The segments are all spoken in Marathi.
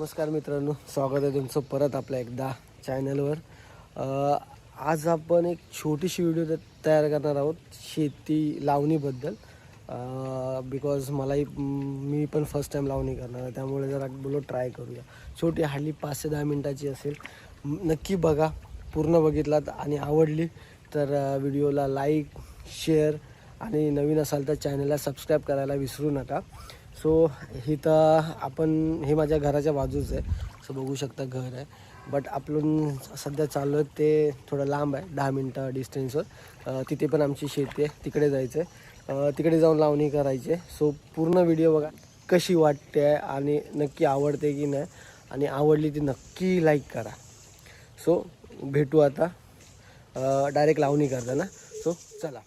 नमस्कार मित्रांनो स्वागत आहे तुमचं परत आपल्या एकदा चॅनलवर आज आपण एक छोटीशी व्हिडिओ तयार करणार आहोत शेती लावणीबद्दल बिकॉज मलाही मी पण फर्स्ट टाईम लावणी करणार आहे त्यामुळे जरा बोलो ट्राय करूया. छोटी हार्डली पाच ते दहा मिनटाची असेल. नक्की बघा पूर्ण बघितलात आणि आवडली तर व्हिडिओला लाईक शेअर आणि नवीन असाल तर चॅनलला सबस्क्राईब करायला विसरू नका. सो इथं आपण हे माझ्या घराच्या बाजूच आहे. असं बघू शकता घर आहे. बट आपण सध्या चाललो आहे ते थोडं लांब आहे दहा मिनटं डिस्टन्सवर तिथे पण आमची शेती आहे तिकडे जायचं आहे तिकडे जाऊन लावणी करायची आहे. सो पूर्ण व्हिडिओ बघा कशी वाटते आहे आणि नक्की आवडते की नाही. आणि आवडली ती नक्की लाईक करा. सो भेटू आता. डायरेक्ट लावणी करताना. सो चला.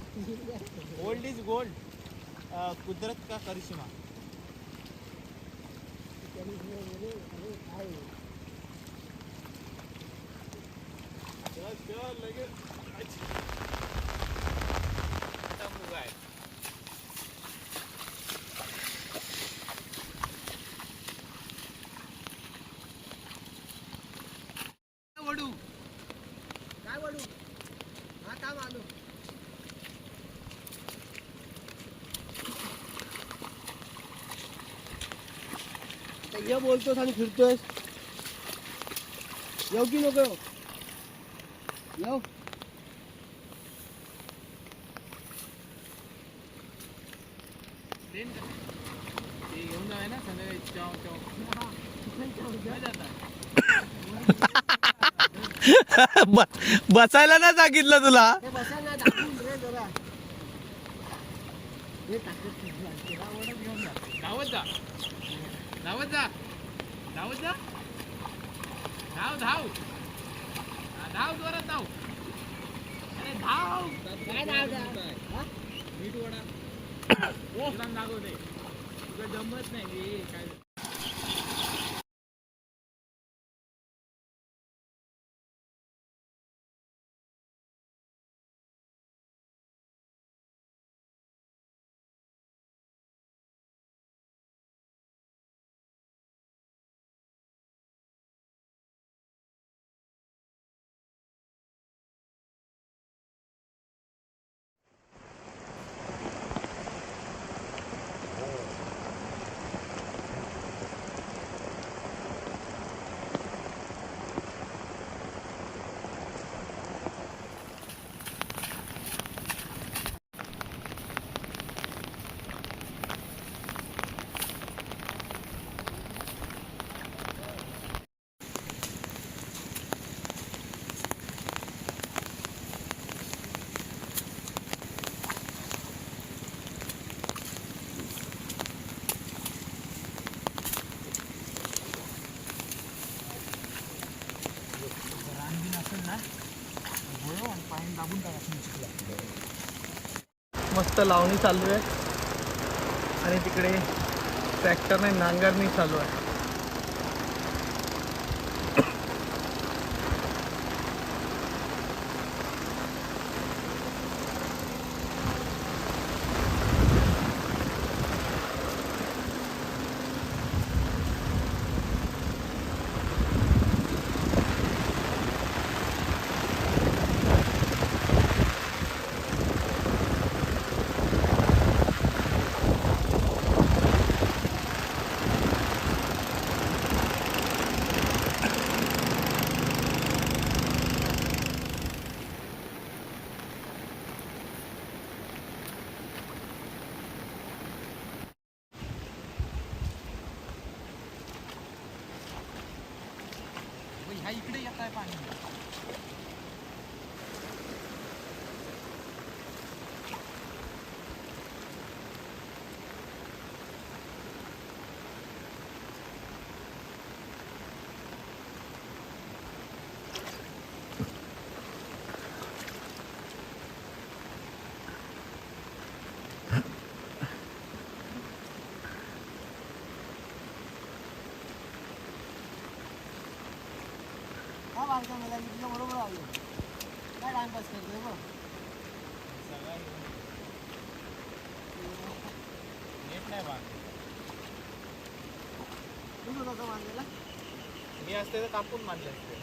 गोल्ड इज गोल्ड कुदरत का करिश्मा चल, चल, लगेच. आता मुग आहे. वडू काय बोलू हा काम आलो ये बोलतोस आणि फिरतोय येऊ की नको? येऊ? घेऊन जाऊया ना संध्याकाळी चाव चाव बसायला ना सांगितलं तुला हे बसा ना दाखवून रे जरा हे टाकत नाही. गावाला घेऊन जा. धावत जा धावत जा धावत जा धाव धाव धाव जोरात धाव अरे धाव काय नाव आहे? मीठ वडा तुला दाखवते तुझं जमत नाही काय मस्त लावणी चालू आहे. आणि तिकडे ट्रॅक्टरने नांगरणी चालू आहे. पानी हा मला बरोबर आलो. काय टाइमपास करतोय बघ. नेट नाही बांधले तुझं कसं बांधलेला? मी असते तर कापून बांधले असते.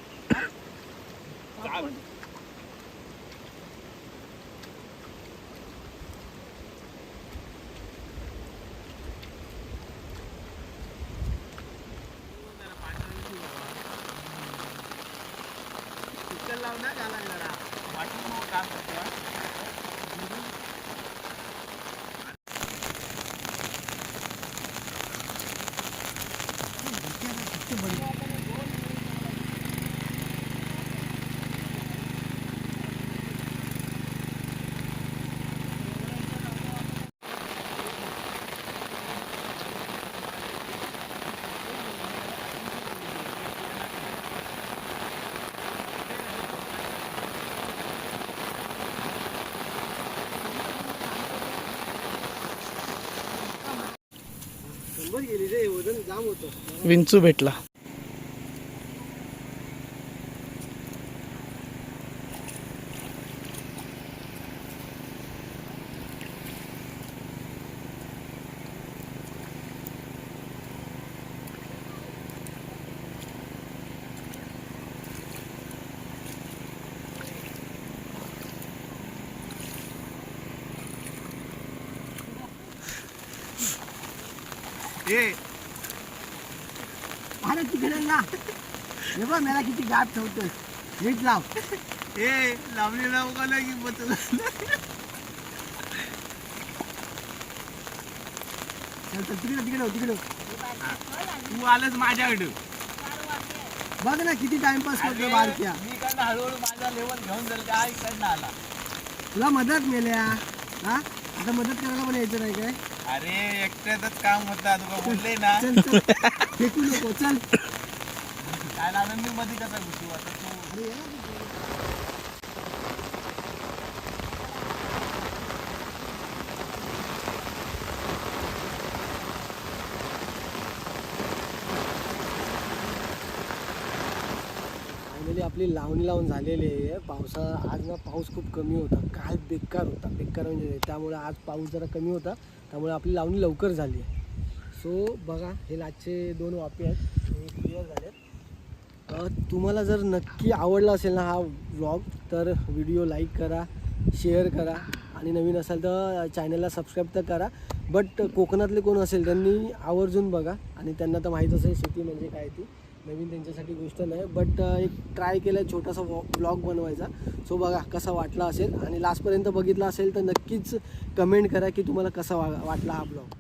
विंचू भेटला Yeah. अरे तिकडे ना हे बघ मला किती गाठ ठेवतोय. नीट लाव. ए लावली लावू का नाही चल तिकडे तिकडे हो, तिकडे हो. तू आलंच माझ्याकडे. बघ ना किती टाइमपास करतो बारक्या. मी इकडनं हळूहळू माझा लेवल घेऊन जाईल का? इकडनं आला. तुला मदत मिळल्या हा? आता मदत करायला पण यायचं नाही काय? अरे एकट्यातच काम होता तुला बोलले ना. चल चल. फेकू नको चल. काय लागलं? मी मध्ये कसा घुसू आता? तू अरे ये ना तिकडे. फायनली आपली लावणी लावून झालेली आहे. पावसा आज ना पाऊस खूप कमी होता. काल बेकार होता. बेकार म्हणजे त्यामुळे आज पाऊस जरा कमी होता. त्यामुळे आपली लावणी लवकर झाली आहे. सो बघा हे लाचचे दोन वापे आहेत. हे क्लिअर झालेत. तुम्हाला जर नक्की आवडला असेल ना हा व्लॉग तर व्हिडिओ लाईक करा शेअर करा. आणि नवीन असाल तर चॅनलला सबस्क्राईब तर करा. बट कोकणातले कोण असेल त्यांनी आवर्जून बघा. आणि त्यांना तर माहीत असेल शेती म्हणजे काय ती. नवीन त्यांच्यासाठी गोष्ट नाही बट एक ट्राय केलं आहे छोटासा ब्लॉग बनवायचा. सो बघा कसा वाटला असेल. आणि लास्टपर्यंत बघितला असेल तर नक्कीच कमेंट करा की तुम्हाला कसा वा वाटला हा ब्लॉग